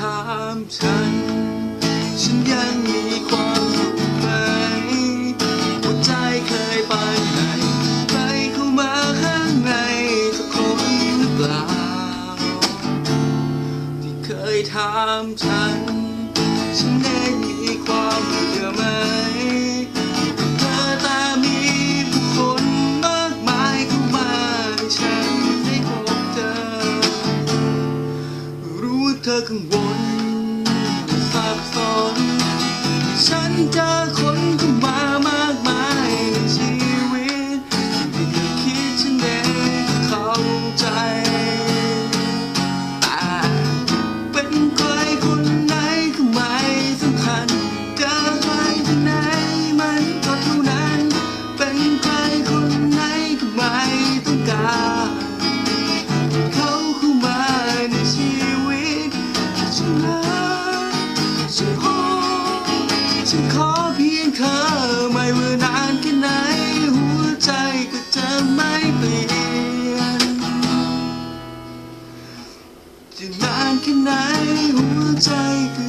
ถามฉัน ฉันยังมีความสุขไหมหัวใจเคยไปไหนใครเข้ามาข้างในสักคนหรือเปล่า ที่เคยถามฉัน เธอกังวลสับสน ฉันขอเพียงเธอไม่ว่านานแค่ไหน หัวใจก็จะไม่เปลี่ยนจะนานแค่ไหนหัวใจก็